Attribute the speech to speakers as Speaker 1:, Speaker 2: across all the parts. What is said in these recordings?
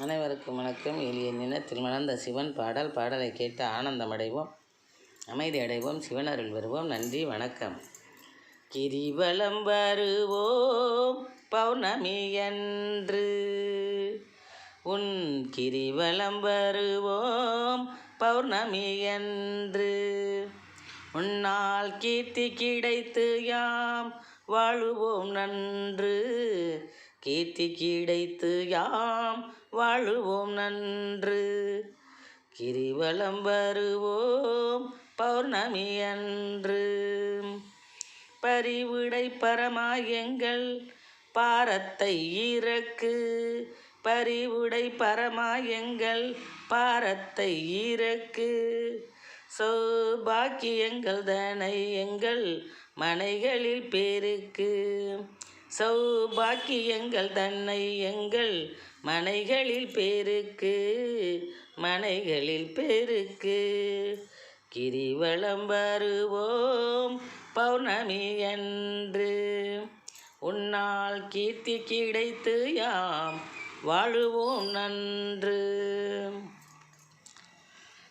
Speaker 1: அனைவருக்கும் வணக்கம். எளிய நிலத்தில் மணந்த சிவன் பாடல் பாடலை கேட்டு ஆனந்தமடைவோம். அமைதி அடைவோம். சிவனருள் வருவோம் நன்றி வணக்கம். கிரிவலம் வருவோம். பௌர்ணமி அன்று. உன் கிரிவலம் வருவோம். பௌர்ணமி அன்று. உன்னால் கீர்த்தி கிடைத்து யாம். வாழுவோம் நன்று. கீர்த்தி கிடைத்து யாம் வாழுவோம் நன்று. கிரிவலம் வருவோம் பௌர்ணமி அன்று. பரிவுடை பரமாயங்கள் பாரத்தை இறக்கு. பரிவுடை பரமாயங்கள் பாரத்தை இறக்கு. சௌபாக்கியங்கள் தனை எங்கள் மனைகளில் பேருக்கு. சௌபாக்கியங்கள் தன்னை எங்கள் மனைகளில் பேருக்கு மனைகளில் பேருக்கு. கிரிவலம் வருவோம் பௌர்ணமி என்று உன்னால் கீர்த்தி கிடைத்து யாம் வாழுவோம் நன்று.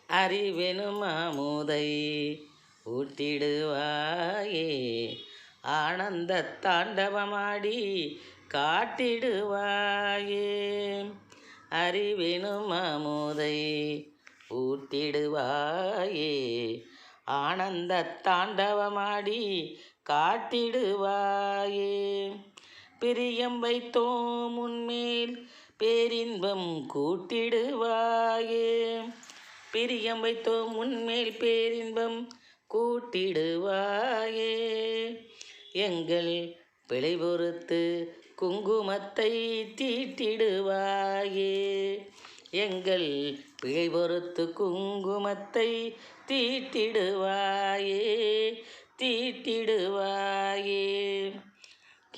Speaker 1: அறிவெனும் அமுதை ஊட்டிடுவாயே ஆனந்த தாண்டவமாடி காட்டிடுவாயே. அறிவினும் அமுதை ஊட்டிடுவாயே. ஆனந்த தாண்டவமாடி காட்டிடுவாயே. பிரியம் வைத்தோம் உன்மேல் பேரின்பம் கூட்டிடுவாயே. பிரியம் வைத்தோம் உன்மேல் பேரின்பம் கூட்டிடுவாயே. எங்கள் பிழை பொறுத்து குங்குமத்தை தீட்டிடுவாயே. எங்கள் பிழை பொறுத்து குங்குமத்தை தீட்டிடுவாயே தீட்டிடுவாயே.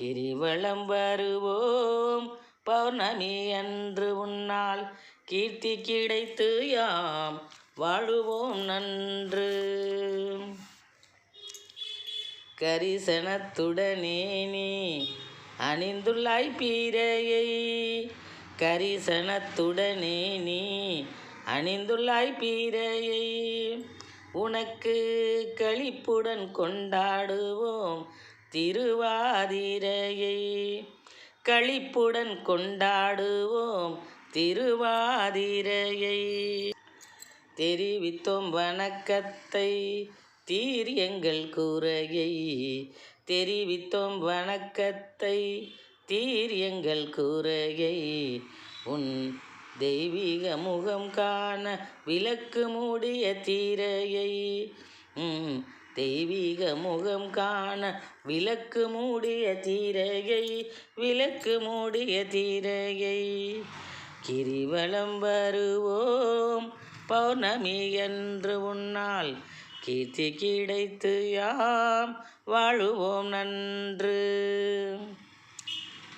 Speaker 1: கிரிவலம் வருவோம் பௌர்ணமி அன்று உன்னால் கீர்த்தி கிடைத்து யாம் வாழுவோம் நன்று. கரிசனத்துடனே நீ அணிந்துள்ளாய் பீரையை. கரிசனத்துடனே நீ அணிந்துள்ளாய் பீரையை. உனக்கு களிப்புடன் கொண்டாடுவோம் திருவாதிரையை. களிப்புடன் கொண்டாடுவோம் திருவாதிரையை. தெரிவித்தோம் வணக்கத்தை தீர் எங்கள் கூரையை தெரிவித்தோம் வணக்கத்தை. தீர் எங்கள் கூரையை உன் தெய்வீக முகம் காண விளக்கு மூடிய தீரையை. உம் தெய்வீக முகம் காண விளக்கு மூடிய தீரையை விளக்கு மூடிய தீரையை. கிரிவலம் வருவோம் பௌர்ணமி என்று உன்னால் கீர்த்தி கிடைத்து யாம் வாழுவோம் நன்று.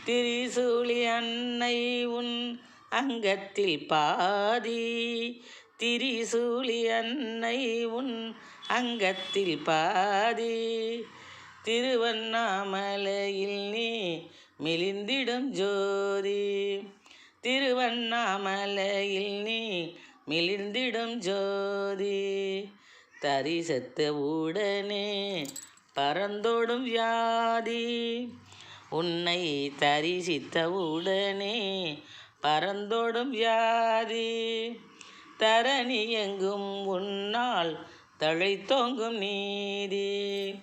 Speaker 1: திரிசூலி அன்னை உன் அங்கத்தில் பாதி. திரிசூலி அன்னை உன் அங்கத்தில் பாதி. திருவண்ணாமலையில் நீ மெலிந்திடும் ஜோதி. திருவண்ணாமலையில் நீ மிளிர்ந்திடும் ஜோதி. தரிசத்த உடனே பறந்தோடும் வியாதி. உன்னை தரிசித்த உடனே பறந்தோடும் வியாதி. தரணி எங்கும் உன்னால் தழைத்தோங்கும் நீதி.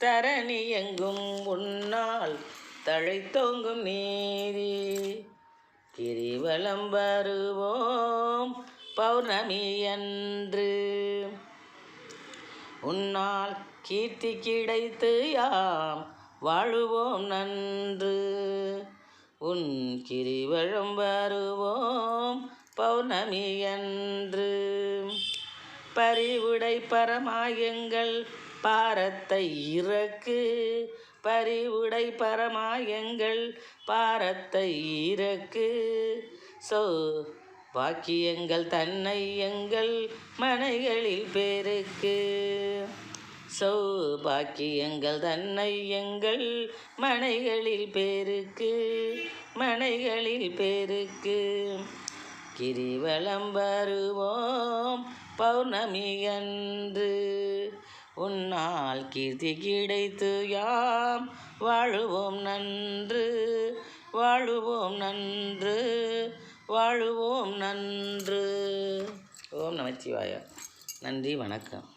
Speaker 1: தரணி எங்கும் உன்னால் தழைத்தோங்கும் நீதி. கிரிவலம் வருவோம் பௌர்ணமி என்று உன்னால் கீர்த்தி கிடைத்து யாம் வாழுவோம் நன்று. உன் கிரிவழம் வருவோம் பௌர்ணமி என்று பரிவுடை பரமாயங்கள் பாரத்தை இறக்கு. பரிவுடை பரமாயங்கள் பாரத்தை இறக்கு. சோ பாக்கியங்கள் தன்னை எங்கள் மனைகளில் பேருக்கு. சௌபாக்கியங்கள் தன்னை எங்கள் மனைகளில் பேருக்கு. மனைகளில் பேருக்கு. கிரிவலம் வருவோம் பௌர்ணமி அன்று. உன்னால் கீர்த்தி கிடைத்து யாம் வாழுவோம் நன்று. வாழுவோம் நன்று. வாழுவோம் நன்று. ஓம் நமச்சிவாயா. நன்றி வணக்கம்.